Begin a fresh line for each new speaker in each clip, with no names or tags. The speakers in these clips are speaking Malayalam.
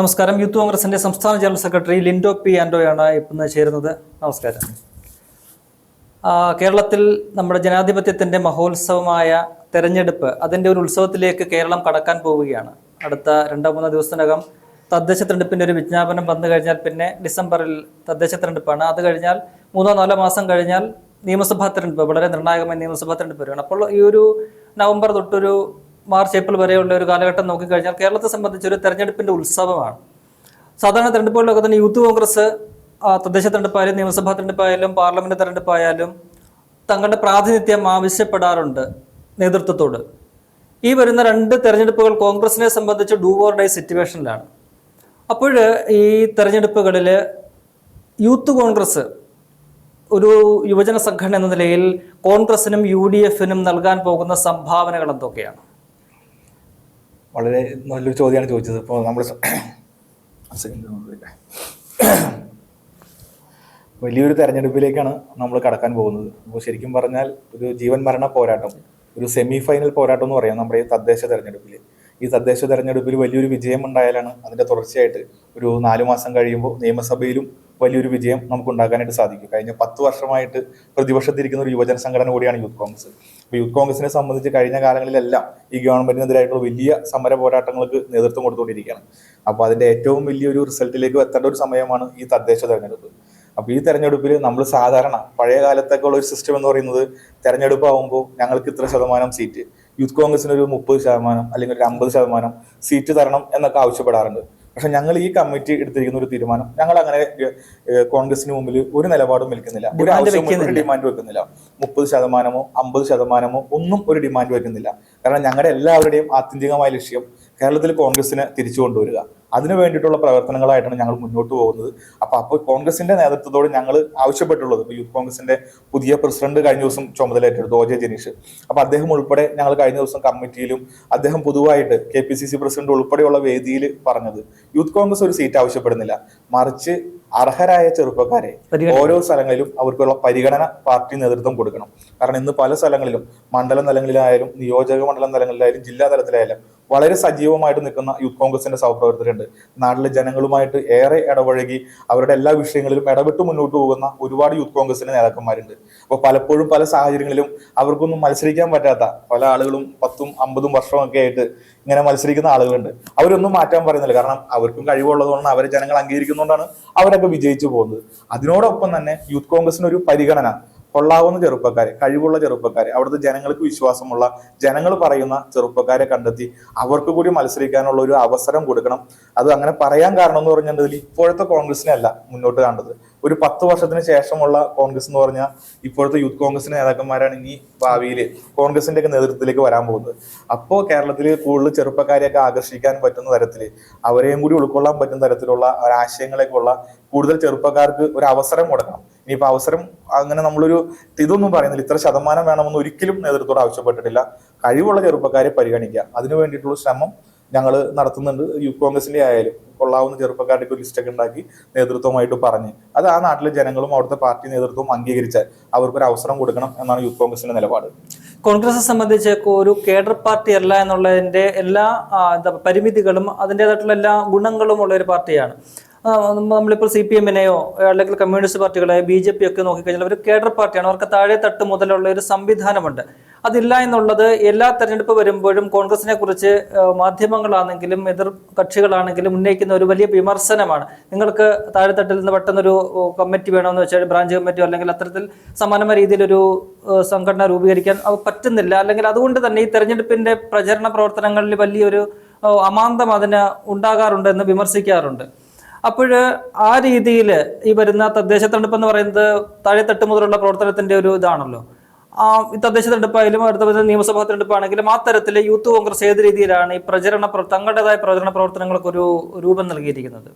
നമസ്കാരം. യൂത്ത് കോൺഗ്രസിന്റെ സംസ്ഥാന ജനറൽ സെക്രട്ടറി ലിൻഡോ പി ആൻഡോയാണ് ഇപ്പം ചേരുന്നത്. നമസ്കാരം. കേരളത്തിൽ നമ്മുടെ ജനാധിപത്യത്തിന്റെ മഹോത്സവമായ തെരഞ്ഞെടുപ്പ് അതിന്റെ ഒരു ഉത്സവത്തിലേക്ക് കേരളം കടക്കാൻ പോവുകയാണ്. അടുത്ത രണ്ടോ മൂന്നോ ദിവസത്തിനകം തദ്ദേശ തെരഞ്ഞെടുപ്പിന്റെ ഒരു വിജ്ഞാപനം വന്നു കഴിഞ്ഞാൽ പിന്നെ ഡിസംബറിൽ തദ്ദേശ തെരഞ്ഞെടുപ്പാണ്. അത് കഴിഞ്ഞാൽ മൂന്നോ നാലോ മാസം കഴിഞ്ഞാൽ നിയമസഭാ തെരഞ്ഞെടുപ്പ് വളരെ നിർണായകമായ നിയമസഭാ തെരഞ്ഞെടുപ്പ് വരികയാണ്. അപ്പോൾ ഈ ഒരു നവംബർ തൊട്ടൊരു മാർച്ച് ഏപ്രിൽ വരെയുള്ള ഒരു കാലഘട്ടം നോക്കിക്കഴിഞ്ഞാൽ കേരളത്തെ സംബന്ധിച്ച് ഒരു തെരഞ്ഞെടുപ്പിന്റെ ഉത്സവമാണ്. സാധാരണ തെരഞ്ഞെടുപ്പുകളിലൊക്കെ തന്നെ യൂത്ത് കോൺഗ്രസ് തദ്ദേശ തെരഞ്ഞെടുപ്പായാലും നിയമസഭാ തെരഞ്ഞെടുപ്പായാലും പാർലമെന്റ് തെരഞ്ഞെടുപ്പായാലും തങ്ങളുടെ പ്രാതിനിധ്യം ആവശ്യപ്പെടാറുണ്ട് നേതൃത്വത്തോട്. ഈ വരുന്ന രണ്ട് തെരഞ്ഞെടുപ്പുകൾ കോൺഗ്രസിനെ സംബന്ധിച്ച് ഡൂവോർഡൈ സിറ്റുവേഷനിലാണ് അപ്പോൾ ഈ തെരഞ്ഞെടുപ്പുകളിൽ യൂത്ത് കോൺഗ്രസ് ഒരു യുവജന സംഘടന എന്ന നിലയിൽ കോൺഗ്രസിനും യു ഡി എഫിനും നൽകാൻ പോകുന്ന സംഭാവനകൾ എന്തൊക്കെയാണ്?
വളരെ നല്ലൊരു ചോദ്യമാണ് ചോദിച്ചത്. ഇപ്പോൾ നമ്മൾ വലിയൊരു തെരഞ്ഞെടുപ്പിലേക്കാണ് നമ്മൾ കടക്കാൻ പോകുന്നത്. അപ്പോൾ ശരിക്കും പറഞ്ഞാൽ ഒരു ജീവൻ മരണ പോരാട്ടം ഒരു സെമി ഫൈനൽ പോരാട്ടം എന്ന് പറയാം നമ്മുടെ ഈ തദ്ദേശ തെരഞ്ഞെടുപ്പിൽ ഈ തദ്ദേശ തെരഞ്ഞെടുപ്പിൽ വലിയൊരു വിജയം ഉണ്ടായാലാണ് അതിന്റെ തുടർച്ചയായിട്ട് ഒരു നാലു മാസം കഴിയുമ്പോൾ നിയമസഭയിലും വലിയൊരു വിജയം നമുക്ക് ഉണ്ടാക്കാനായിട്ട് സാധിക്കും. കഴിഞ്ഞ പത്ത് വർഷമായിട്ട് പ്രതിപക്ഷത്തിരിക്കുന്ന ഒരു യുവജന സംഘടന കൂടിയാണ് യൂത്ത് കോൺഗ്രസ്. അപ്പോൾ യൂത്ത് കോൺഗ്രസിനെ സംബന്ധിച്ച് കഴിഞ്ഞ കാലങ്ങളിലെല്ലാം ഈ ഗവൺമെന്റിനെതിരായിട്ടുള്ള വലിയ സമര പോരാട്ടങ്ങൾക്ക് നേതൃത്വം കൊടുത്തുകൊണ്ടിരിക്കുകയാണ്. അപ്പോൾ അതിന്റെ ഏറ്റവും വലിയൊരു റിസൾട്ടിലേക്ക് എത്തേണ്ട ഒരു സമയമാണ് ഈ തദ്ദേശ തെരഞ്ഞെടുപ്പ്. അപ്പോൾ ഈ തെരഞ്ഞെടുപ്പിൽ നമ്മൾ സാധാരണ പഴയ കാലത്തൊക്കെ ഉള്ള ഒരു സിസ്റ്റം എന്ന് പറയുന്നത് തെരഞ്ഞെടുപ്പ് ആകുമ്പോൾ ഞങ്ങൾക്ക് ഇത്ര ശതമാനം സീറ്റ് യൂത്ത് കോൺഗ്രസിന് ഒരു മുപ്പത് ശതമാനം അല്ലെങ്കിൽ ഒരു അമ്പത് ശതമാനം സീറ്റ് തരണം എന്നൊക്കെ ആവശ്യപ്പെടാറുണ്ട്. പക്ഷെ ഞങ്ങൾ ഈ കമ്മിറ്റി എടുത്തിരിക്കുന്ന ഒരു തീരുമാനം ഞങ്ങൾ അങ്ങനെ കോൺഗ്രസിന് മുമ്പിൽ ഒരു നിലപാടും വിൽക്കുന്നില്ല. ഒരു
Demand
ആവശ്യം ഒരു. ഡിമാൻഡ് വെക്കുന്നില്ല. മുപ്പത് ശതമാനമോ അമ്പത് ശതമാനമോ ഒന്നും ഒരു ഡിമാൻഡ് വെക്കുന്നില്ല. കാരണം ഞങ്ങളുടെ എല്ലാവരുടെയും ആത്യന്തികമായ ലക്ഷ്യം കേരളത്തിൽ കോൺഗ്രസിനെ തിരിച്ചു കൊണ്ടുവരിക. അതിനു വേണ്ടിയിട്ടുള്ള പ്രവർത്തനങ്ങളായിട്ടാണ് ഞങ്ങൾ മുന്നോട്ട് പോകുന്നത്. അപ്പൊ അപ്പോൾ കോൺഗ്രസിന്റെ നേതൃത്വത്തോട് ഞങ്ങൾ ആവശ്യപ്പെട്ടുള്ളത് ഇപ്പൊ യൂത്ത് കോൺഗ്രസിന്റെ പുതിയ പ്രസിഡന്റ് കഴിഞ്ഞ ദിവസം ചുമതല ഏറ്റെടുത്തു ഒ ജെ ജനീഷ്. അപ്പൊ അദ്ദേഹം ഉൾപ്പെടെ ഞങ്ങൾ കഴിഞ്ഞ ദിവസം കമ്മിറ്റിയിലും അദ്ദേഹം പൊതുവായിട്ട് K P C C president ഉൾപ്പെടെയുള്ള വേദിയിൽ പറഞ്ഞത്. യൂത്ത് കോൺഗ്രസ് ഒരു സീറ്റ് ആവശ്യപ്പെടുന്നില്ല. മറിച്ച് അർഹരായ ചെറുപ്പക്കാരെ ഓരോ സ്ഥലങ്ങളിലും അവർക്കുള്ള പരിഗണന പാർട്ടി നേതൃത്വം കൊടുക്കണം. കാരണം ഇന്ന് പല സ്ഥലങ്ങളിലും മണ്ഡലം തലങ്ങളിലായാലും നിയോജക മണ്ഡലം തലങ്ങളിലായാലും ജില്ലാ തലത്തിലായാലും വളരെ സജീവമായിട്ട് നിൽക്കുന്ന യൂത്ത് കോൺഗ്രസിന്റെ സഹപ്രവർത്തകരുണ്ട്. നാട്ടിലെ ജനങ്ങളുമായിട്ട് ഏറെ ഇടപഴകി അവരുടെ എല്ലാ വിഷയങ്ങളിലും ഇടപെട്ട് മുന്നോട്ട് പോകുന്ന ഒരുപാട് യൂത്ത് കോൺഗ്രസിന്റെ നേതാക്കന്മാരുണ്ട്. അപ്പോൾ പലപ്പോഴും പല സാഹചര്യങ്ങളിലും അവർക്കൊന്നും മത്സരിക്കാൻ പറ്റാത്ത പല ആളുകളും പത്തും അമ്പതും വർഷമൊക്കെ ആയിട്ട് ഇങ്ങനെ മത്സരിക്കുന്ന ആളുകളുണ്ട്. അവരൊന്നും മാറ്റാൻ പറയുന്നില്ല. കാരണം അവർക്കും കഴിവുള്ളതുകൊണ്ടാണ് അവരെ ജനങ്ങൾ അംഗീകരിക്കുന്നതുകൊണ്ടാണ് അവരൊക്കെ വിജയിച്ചു പോകുന്നത്. അതിനോടൊപ്പം തന്നെ യൂത്ത് കോൺഗ്രസിന് ഒരു പരിഗണന കൊള്ളാവുന്ന ചെറുപ്പക്കാരെ കഴിവുള്ള ചെറുപ്പക്കാരെ അവിടുത്തെ ജനങ്ങൾക്ക് വിശ്വാസമുള്ള ജനങ്ങൾ പറയുന്ന ചെറുപ്പക്കാരെ കണ്ടെത്തി അവർക്ക് കൂടി മത്സരിക്കാനുള്ള ഒരു അവസരം കൊടുക്കണം. അത് അങ്ങനെ പറയാൻ കാരണം എന്ന് പറഞ്ഞാൽ ഇപ്പോഴത്തെ കോൺഗ്രസിനെ അല്ല മുന്നോട്ട് കാണുന്നത്. ഒരു പത്ത് വർഷത്തിന് ശേഷമുള്ള കോൺഗ്രസ് എന്ന് പറഞ്ഞാൽ ഇപ്പോഴത്തെ യൂത്ത് കോൺഗ്രസിന്റെ നേതാക്കന്മാരാണ് ഇനി ഭാവിയിൽ കോൺഗ്രസിന്റെ ഒക്കെ നേതൃത്വത്തിലേക്ക് വരാൻ പോകുന്നത്. അപ്പോൾ കേരളത്തിൽ കൂടുതൽ ചെറുപ്പക്കാരെയൊക്കെ ആകർഷിക്കാൻ പറ്റുന്ന തരത്തിൽ അവരെയും കൂടി ഉൾക്കൊള്ളാൻ പറ്റുന്ന തരത്തിലുള്ള ആശയങ്ങളൊക്കെ ഉള്ള കൂടുതൽ ചെറുപ്പക്കാർക്ക് ഒരു അവസരം കൊടുക്കണം. ഇനിയിപ്പോ അവസരം അങ്ങനെ നമ്മളൊരു ഇതൊന്നും പറയുന്നില്ല. ഇത്ര ശതമാനം വേണമെന്ന് ഒരിക്കലും നേതൃത്വത്തോട് ആവശ്യപ്പെട്ടിട്ടില്ല. കഴിവുള്ള ചെറുപ്പക്കാരെ പരിഗണിക്കുക. അതിനു വേണ്ടിയിട്ടുള്ള ശ്രമം ഞങ്ങൾ നടത്തുന്നുണ്ട്. യൂത്ത് കോൺഗ്രസിന്റെ ആയാലും കൊള്ളാവുന്ന ചെറുപ്പക്കാരുടെ ഒരു ലിസ്റ്റൊക്കെ ഉണ്ടാക്കി നേതൃത്വമായിട്ട് പറഞ്ഞ്. അത് ആ നാട്ടിലെ ജനങ്ങളും അവിടുത്തെ പാർട്ടി നേതൃത്വവും അംഗീകരിച്ചാൽ അവർക്കൊരു അവസരം കൊടുക്കണം എന്നാണ് യൂത്ത് കോൺഗ്രസിന്റെ നിലപാട്.
കോൺഗ്രസ് സംബന്ധിച്ച് ഒരു കേഡർ പാർട്ടി അല്ല എന്നുള്ളതിന്റെ എല്ലാ പരിമിതികളും അതിന്റെതായിട്ടുള്ള എല്ലാ ഗുണങ്ങളും ഉള്ള ഒരു പാർട്ടിയാണ്. നമ്മളിപ്പോൾ സി പി എമ്മിനെയോ അല്ലെങ്കിൽ കമ്മ്യൂണിസ്റ്റ് പാർട്ടികളെ ബി ജെ പി ഒക്കെ നോക്കിക്കഴിഞ്ഞാൽ ഒരു കേഡർ പാർട്ടിയാണ്. അവർക്ക് താഴെ തട്ട് മുതലുള്ള ഒരു സംവിധാനമുണ്ട്. അതില്ല എന്നുള്ളത് എല്ലാ തെരഞ്ഞെടുപ്പ് വരുമ്പോഴും കോൺഗ്രസിനെ കുറിച്ച് മാധ്യമങ്ങളാണെങ്കിലും എതിർ കക്ഷികളാണെങ്കിലും ഉന്നയിക്കുന്ന ഒരു വലിയ വിമർശനമാണ്. നിങ്ങൾക്ക് താഴെത്തട്ടിൽ നിന്ന് പെട്ടെന്നൊരു കമ്മിറ്റി വേണമെന്ന് വെച്ചാൽ ബ്രാഞ്ച് കമ്മിറ്റിയോ അല്ലെങ്കിൽ അത്തരത്തിൽ സമാനമായ രീതിയിലൊരു സംഘടന രൂപീകരിക്കാൻ പറ്റുന്നില്ല. അല്ലെങ്കിൽ അതുകൊണ്ട് തന്നെ ഈ തെരഞ്ഞെടുപ്പിന്റെ പ്രചരണ പ്രവർത്തനങ്ങളിൽ വലിയൊരു അമാന്തം അതിന് ഉണ്ടാകാറുണ്ട് എന്ന് വിമർശിക്കാറുണ്ട്. അപ്പോൾ ആ രീതിയിൽ ഈ വരുന്ന തദ്ദേശ തെരഞ്ഞെടുപ്പ് എന്ന് പറയുന്നത് താഴെത്തട്ട് മുതലുള്ള പ്രവർത്തനത്തിന്റെ ഒരു ഇതാണല്ലോ. ആ തദ്ദേശ തെരഞ്ഞെടുപ്പായാലും അടുത്ത നിയമസഭാ തെരഞ്ഞെടുപ്പാണെങ്കിലും ആ തരത്തിൽ യൂത്ത് കോൺഗ്രസ് ഏത് രീതിയിലാണ് ഈ പ്രചരണ പ്ര- തങ്ങളുടേതായ പ്രചരണ പ്രവർത്തനങ്ങൾക്ക് ഒരു രൂപം നൽകിയിരിക്കുന്നത്?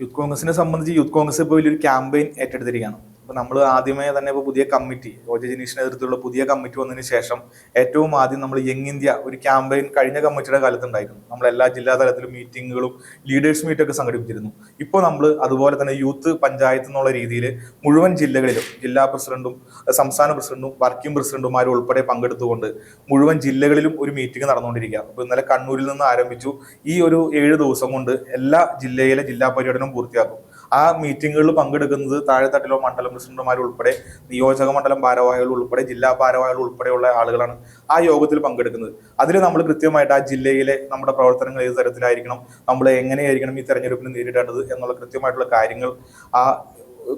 യൂത്ത് കോൺഗ്രസിനെ സംബന്ധിച്ച് യൂത്ത് കോൺഗ്രസ് ഇപ്പോൾ വലിയൊരു ക്യാമ്പയിൻ ഏറ്റെടുത്തിരിക്കുകയാണ്. അപ്പൊ നമ്മൾ ആദ്യമേ തന്നെ ഇപ്പൊ പുതിയ കമ്മിറ്റി ഒ ജെ ജനീഷിന്റെ നേതൃത്വത്തിലുള്ള പുതിയ കമ്മിറ്റി വന്നതിന് ശേഷം ഏറ്റവും ആദ്യം നമ്മൾ യങ് ഇന്ത്യ ഒരു ക്യാമ്പയിൻ കഴിഞ്ഞ കമ്മിറ്റിയുടെ കാലത്തുണ്ടായിരുന്നു. നമ്മൾ എല്ലാ ജില്ലാ തലത്തിലും മീറ്റിങ്ങുകളും ലീഡേഴ്സ് മീറ്റ് ഒക്കെ സംഘടിപ്പിച്ചിരുന്നു. ഇപ്പോൾ നമ്മൾ അതുപോലെ തന്നെ യൂത്ത് പഞ്ചായത്ത് എന്നുള്ള രീതിയിൽ മുഴുവൻ ജില്ലകളിലും ജില്ലാ പ്രസിഡന്റും സംസ്ഥാന പ്രസിഡന്റും വർക്കിംഗ് പ്രസിഡന്റുമാരും ഉൾപ്പെടെ പങ്കെടുത്തുകൊണ്ട് മുഴുവൻ ജില്ലകളിലും ഒരു മീറ്റിംഗ് നടന്നുകൊണ്ടിരിക്കുക. അപ്പോൾ ഇന്നലെ കണ്ണൂരിൽ നിന്ന് ആരംഭിച്ചു. ഈ ഒരു ഏഴ് ദിവസം കൊണ്ട് എല്ലാ ജില്ലയിലെ ജില്ലാ പര്യടനം പൂർത്തിയാക്കും. ആ മീറ്റിങ്ങുകളിൽ പങ്കെടുക്കുന്നത് താഴെത്തട്ടിലോ മണ്ഡലം പ്രസിഡന്റുമാർ ഉൾപ്പെടെ നിയോജക മണ്ഡലം ഭാരവാഹികൾ ഉൾപ്പെടെ ജില്ലാ ഭാരവാഹികൾ ഉൾപ്പെടെയുള്ള ആളുകളാണ് ആ യോഗത്തിൽ പങ്കെടുക്കുന്നത്. അതിൽ നമ്മൾ കൃത്യമായിട്ട് ആ ജില്ലയിലെ നമ്മുടെ പ്രവർത്തനങ്ങൾ ഏത് തരത്തിലായിരിക്കണം നമ്മൾ എങ്ങനെയായിരിക്കണം ഈ തെരഞ്ഞെടുപ്പിന് നേരിടേണ്ടത് എന്നുള്ള കൃത്യമായിട്ടുള്ള കാര്യങ്ങൾ ആ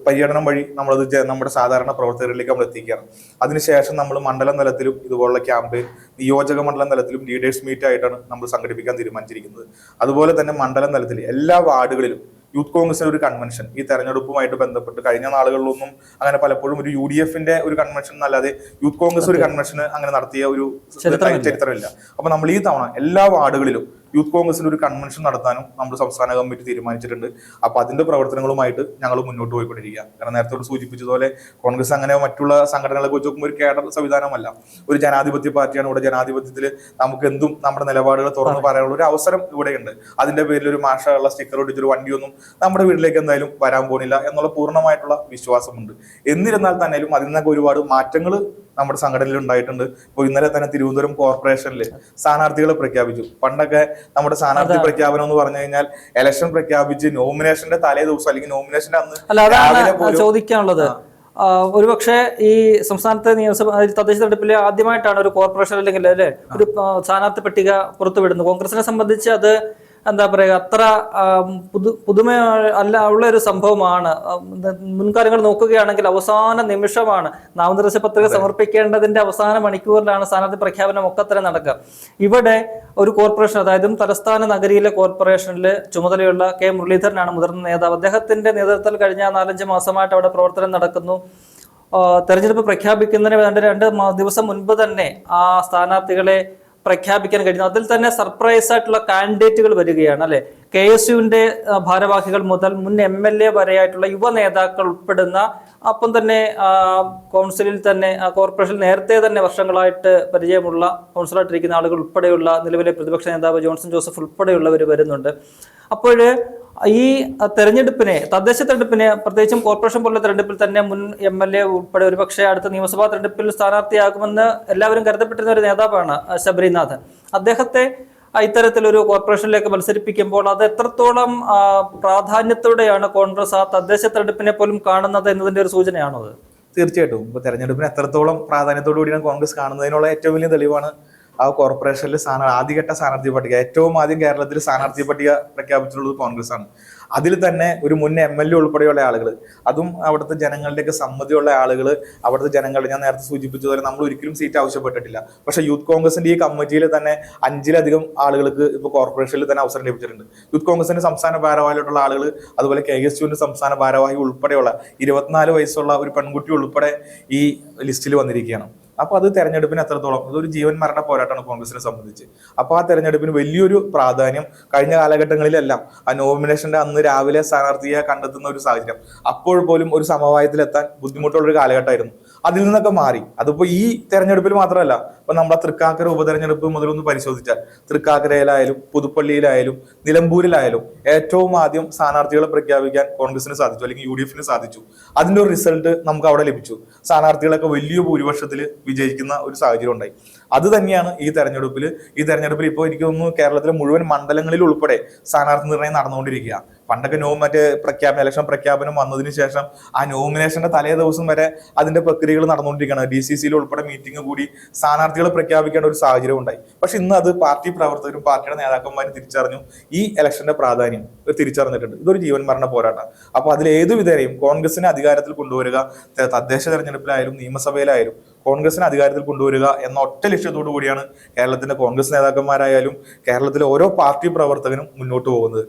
പര്യടനം വഴി നമ്മളത് നമ്മുടെ സാധാരണ പ്രവർത്തകരിലേക്ക് നമ്മൾ എത്തിക്കുകയാണ്. അതിനുശേഷം നമ്മൾ മണ്ഡലം തലത്തിലും ഇതുപോലുള്ള ക്യാമ്പ് നിയോജക മണ്ഡലം തലത്തിലും ലീഡേഴ്സ് മീറ്റ് ആയിട്ടാണ് നമ്മൾ സംഘടിപ്പിക്കാൻ തീരുമാനിച്ചിരിക്കുന്നത്. അതുപോലെ തന്നെ മണ്ഡലം തലത്തിൽ എല്ലാ വാർഡുകളിലും യൂത്ത് കോൺഗ്രസിന്റെ ഒരു കൺവെൻഷൻ ഈ തെരഞ്ഞെടുപ്പുമായിട്ട് ബന്ധപ്പെട്ട് കഴിഞ്ഞ നാളുകളിലൊന്നും അങ്ങനെ പലപ്പോഴും ഒരു യു ഡി എഫിന്റെ ഒരു കൺവെൻഷൻ അല്ലാതെ യൂത്ത് കോൺഗ്രസ് ഒരു കൺവെൻഷൻ അങ്ങനെ നടത്തിയ ഒരു
ചരിത്രമില്ല.
ചരിത്രമില്ല. അപ്പൊ നമ്മൾ ഈ തവണ എല്ലാ വാർഡുകളിലും യൂത്ത് കോൺഗ്രസിന്റെ ഒരു കൺവെൻഷൻ നടത്താനും നമ്മുടെ സംസ്ഥാന കമ്മിറ്റി തീരുമാനിച്ചിട്ടുണ്ട്. അപ്പൊ അതിന്റെ പ്രവർത്തനങ്ങളുമായിട്ട് ഞങ്ങൾ മുന്നോട്ട് പോയിക്കൊണ്ടിരിക്കുക. കാരണം നേരത്തെ സൂചിപ്പിച്ചതുപോലെ കോൺഗ്രസ് അങ്ങനെ മറ്റുള്ള സംഘടനകളെ കുറിച്ച് നോക്കുമ്പോൾ ഒരു കേഡർ സംവിധാനമല്ല. ഒരു ജനാധിപത്യ പാർട്ടിയാണ് ഇവിടെ ജനാധിപത്യത്തിൽ നമുക്ക് എന്തും നമ്മുടെ നിലപാടുകൾ തുറന്നു പറയാനുള്ള ഒരു അവസരം ഇവിടെയുണ്ട്. അതിന്റെ പേരിൽ ഒരു മാഷുള്ള സ്റ്റിക്കർ ഒട്ടിച്ചൊരു വണ്ടിയൊന്നും നമ്മുടെ വീട്ടിലേക്ക് എന്തായാലും വരാൻ പോകുന്നില്ല എന്നുള്ള പൂർണമായിട്ടുള്ള വിശ്വാസമുണ്ട്. എന്നിരുന്നാൽ തന്നെയും അതിൽ നിന്നൊക്കെ ഒരുപാട് മാറ്റങ്ങൾ നമ്മുടെ സംഘടനയിൽ ഉണ്ടായിട്ടുണ്ട് ഇപ്പോൾ ഇന്നലെ തന്നെ തിരുവനന്തപുരം കോർപ്പറേഷനിൽ സ്ഥാനാർത്ഥികളെ പ്രഖ്യാപിച്ചു. പണ്ടൊക്കെ നമ്മുടെ സ്ഥാനാർത്ഥി പ്രഖ്യാപനം എന്ന് പറഞ്ഞു കഴിഞ്ഞാൽ ഇലക്ഷൻ പ്രഖ്യാപിച്ച് നോമിനേഷന്റെ തലേ ദിവസം അല്ലെങ്കിൽ നോമിനേഷന്റെ അന്ന്
ചോദിക്കാനുള്ളത്. ഒരുപക്ഷെ ഈ സംസ്ഥാനത്തെ നിയമസഭ തദ്ദേശ തെരഞ്ഞെടുപ്പിൽ ആദ്യമായിട്ടാണ് ഒരു കോർപ്പറേഷൻ അല്ലെങ്കിൽ അല്ലെ ഒരു സ്ഥാനാർത്ഥി പട്ടിക പുറത്തുവിടുന്നത്. കോൺഗ്രസിനെ സംബന്ധിച്ച് അത് എന്താ പറയുക അത്ര പുതു പുതുമ അല്ല ഉള്ള ഒരു സംഭവമാണ് മുൻകാലങ്ങൾ നോക്കുകയാണെങ്കിൽ അവസാന നിമിഷമാണ്. നാമനിർദ്ദേശ പത്രിക സമർപ്പിക്കേണ്ടതിന്റെ അവസാന മണിക്കൂറിലാണ് സ്ഥാനാർത്ഥി പ്രഖ്യാപനം ഒക്കെ തന്നെ നടക്കുക. ഇവിടെ ഒരു കോർപ്പറേഷൻ അതായത് തലസ്ഥാന നഗരിയിലെ കോർപ്പറേഷനിൽ ചുമതലയുള്ള കെ മുരളീധരനാണ് മുതിർന്ന നേതാവ്. അദ്ദേഹത്തിന്റെ നേതൃത്വത്തിൽ കഴിഞ്ഞ നാലഞ്ച് മാസമായിട്ട് അവിടെ പ്രവർത്തനം നടക്കുന്നു. തെരഞ്ഞെടുപ്പ് പ്രഖ്യാപിക്കുന്നതിന് വേണ്ട രണ്ട് ദിവസം മുൻപ് തന്നെ ആ സ്ഥാനാർത്ഥികളെ പ്രഖ്യാപിക്കാൻ കഴിഞ്ഞു. അതിൽ തന്നെ സർപ്രൈസ് ആയിട്ടുള്ള കാൻഡിഡേറ്റുകൾ വരികയാണ് അല്ലെ? കെ എസ് യുവിന്റെ ഭാരവാഹികൾ മുതൽ മുൻ എം എൽ എ വരെയായിട്ടുള്ള യുവ നേതാക്കൾ ഉൾപ്പെടുന്ന അപ്പം തന്നെ കൗൺസിലിൽ തന്നെ കോർപ്പറേഷനിൽ നേരത്തെ തന്നെ വർഷങ്ങളായിട്ട് പരിചയമുള്ള കൗൺസിലായിട്ടിരിക്കുന്ന ആളുകൾ ഉൾപ്പെടെയുള്ള നിലവിലെ പ്രതിപക്ഷ നേതാവ് ജോൺസൺ ജോസഫ് ഉൾപ്പെടെയുള്ളവർ വരുന്നുണ്ട്. അപ്പോൾ ഈ തെരഞ്ഞെടുപ്പിനെ തദ്ദേശ തെരഞ്ഞെടുപ്പിനെ പ്രത്യേകിച്ചും കോർപ്പറേഷൻ പോലുള്ള തെരഞ്ഞെടുപ്പിൽ തന്നെ മുൻ എം എൽ എ ഉൾപ്പെടെ ഒരുപക്ഷെ അടുത്ത നിയമസഭാ തെരഞ്ഞെടുപ്പിൽ സ്ഥാനാർത്ഥിയാകുമെന്ന് എല്ലാവരും കരുതപ്പെട്ടിരുന്ന ഒരു നേതാവാണ് ശബരിനാഥൻ. അദ്ദേഹത്തെ ഇത്തരത്തിലൊരു കോർപ്പറേഷനിലേക്ക് മത്സരിപ്പിക്കുമ്പോൾ അത് എത്രത്തോളം പ്രാധാന്യത്തോടെയാണ് കോൺഗ്രസ് ആ തദ്ദേശ തെരഞ്ഞെടുപ്പിനെ പോലും കാണുന്നത് എന്നതിന്റെ ഒരു സൂചനയാണോ അത്?
തീർച്ചയായിട്ടും. ഇപ്പൊ തെരഞ്ഞെടുപ്പിന് എത്രത്തോളം പ്രാധാന്യത്തോടു കൂടിയാണ് കോൺഗ്രസ് കാണുന്നതിനുള്ള ഏറ്റവും വലിയ തെളിവാണ് ആ കോർപ്പറേഷനിൽ സ്ഥാനാർത്ഥി ആദ്യഘട്ട സ്ഥാനാർത്ഥി പട്ടിക ഏറ്റവും ആദ്യം കേരളത്തിൽ സ്ഥാനാർത്ഥി പട്ടിക പ്രഖ്യാപിച്ചിട്ടുള്ളത് കോൺഗ്രസ് ആണ് അതിൽ തന്നെ ഒരു മുൻ എം എൽ എ ഉൾപ്പെടെയുള്ള ആളുകൾ അതും അവിടുത്തെ ജനങ്ങളുടെയൊക്കെ സമ്മതിയുള്ള ആളുകൾ അവിടുത്തെ ജനങ്ങളുടെ ഞാൻ നേരത്തെ സൂചിപ്പിച്ചതുപോലെ നമ്മൾ ഒരിക്കലും സീറ്റ് ആവശ്യപ്പെട്ടിട്ടില്ല. പക്ഷേ യൂത്ത് കോൺഗ്രസിന്റെ ഈ കമ്മിറ്റിയിൽ തന്നെ അഞ്ചിലധികം ആളുകൾക്ക് ഇപ്പോൾ കോർപ്പറേഷനിൽ തന്നെ അവസരം ലഭിച്ചിട്ടുണ്ട്. യൂത്ത് കോൺഗ്രസിന്റെ സംസ്ഥാന ഭാരവാഹിയിലോട്ടുള്ള ആളുകൾ അതുപോലെ കെ എസ് യുവിന്റെ സംസ്ഥാന ഭാരവാഹി ഉൾപ്പെടെയുള്ള ഇരുപത്തിനാല് വയസ്സുള്ള ഒരു പെൺകുട്ടി ഉൾപ്പെടെ ഈ ലിസ്റ്റിൽ വന്നിരിക്കുകയാണ്. അപ്പൊ അത് തെരഞ്ഞെടുപ്പിന് എത്രത്തോളം? ഇതൊരു ജീവൻ മരണ പോരാട്ടമാണ് കോൺഗ്രസിനെ സംബന്ധിച്ച്. അപ്പൊ ആ തെരഞ്ഞെടുപ്പിന് വലിയൊരു പ്രാധാന്യം കഴിഞ്ഞ കാലഘട്ടങ്ങളിലെല്ലാം ആ നോമിനേഷന്റെ അന്ന് രാവിലെ സ്ഥാനാർത്ഥിയെ കണ്ടെത്തുന്ന ഒരു സാഹചര്യം. അപ്പോൾ പോലും ഒരു സമവായത്തിലെത്താൻ ബുദ്ധിമുട്ടുള്ള ഒരു കാലഘട്ടമായിരുന്നു. അതിൽ നിന്നൊക്കെ മാറി. അതിപ്പോ ഈ തെരഞ്ഞെടുപ്പിൽ മാത്രമല്ല ഇപ്പൊ നമ്മുടെ തൃക്കാക്കര ഉപതെരഞ്ഞെടുപ്പ് മുതലൊന്ന് പരിശോധിച്ചാൽ തൃക്കാക്കരയിലായാലും പുതുപ്പള്ളിയിലായാലും നിലമ്പൂരിലായാലും ഏറ്റവും ആദ്യം സ്ഥാനാർത്ഥികളെ പ്രഖ്യാപിക്കാൻ കോൺഗ്രസിന് സാധിച്ചു അല്ലെങ്കിൽ യു ഡി എഫിന് സാധിച്ചു. അതിന്റെ ഒരു റിസൾട്ട് നമുക്ക് അവിടെ ലഭിച്ചു. സ്ഥാനാർത്ഥികളൊക്കെ വലിയ ഭൂരിപക്ഷത്തിൽ വിജയിക്കുന്ന ഒരു സാഹചര്യം ഉണ്ടായി. അത് തന്നെയാണ് ഈ തെരഞ്ഞെടുപ്പിൽ. ഈ തെരഞ്ഞെടുപ്പിൽ ഇപ്പോൾ എനിക്ക് തോന്നുന്നു കേരളത്തിലെ മുഴുവൻ മണ്ഡലങ്ങളിൽ ഉൾപ്പെടെ സ്ഥാനാർത്ഥി നിർണയം നടന്നുകൊണ്ടിരിക്കുക. പണ്ടൊക്കെ നോ മറ്റേ പ്രഖ്യാപനം ഇലക്ഷൻ പ്രഖ്യാപനം വന്നതിന് ശേഷം ആ നോമിനേഷന്റെ തലേ ദിവസം വരെ അതിന്റെ പ്രക്രിയകൾ നടന്നുകൊണ്ടിരിക്കുകയാണ്. ഡി സി സിയിൽ ഉൾപ്പെടെ മീറ്റിംഗ് കൂടി സ്ഥാനാർത്ഥികളെ പ്രഖ്യാപിക്കേണ്ട ഒരു സാഹചര്യം ഉണ്ടായി. പക്ഷെ ഇന്ന് അത് പാർട്ടി പ്രവർത്തകരും പാർട്ടിയുടെ നേതാക്കന്മാരും തിരിച്ചറിഞ്ഞു. ഈ ഇലക്ഷന്റെ പ്രാധാന്യം ഇവർ തിരിച്ചറിഞ്ഞിട്ടുണ്ട്. ഇതൊരു ജീവൻ മരണ പോരാട്ടം അപ്പൊ അതിൽ ഏതു വിധേനയും കോൺഗ്രസിനെ അധികാരത്തിൽ കൊണ്ടുവരിക തദ്ദേശ തെരഞ്ഞെടുപ്പിലായാലും നിയമസഭയിലായാലും കോൺഗ്രസിനെ അധികാരത്തിൽ കൊണ്ടുവരിക എന്ന ഒറ്റ ലക്ഷ്യത്തോടു കൂടിയാണ് കേരളത്തിന്റെ കോൺഗ്രസ് നേതാക്കന്മാരായാലും കേരളത്തിലെ ഓരോ പാർട്ടി പ്രവർത്തകനും മുന്നോട്ട് പോകുന്നത്.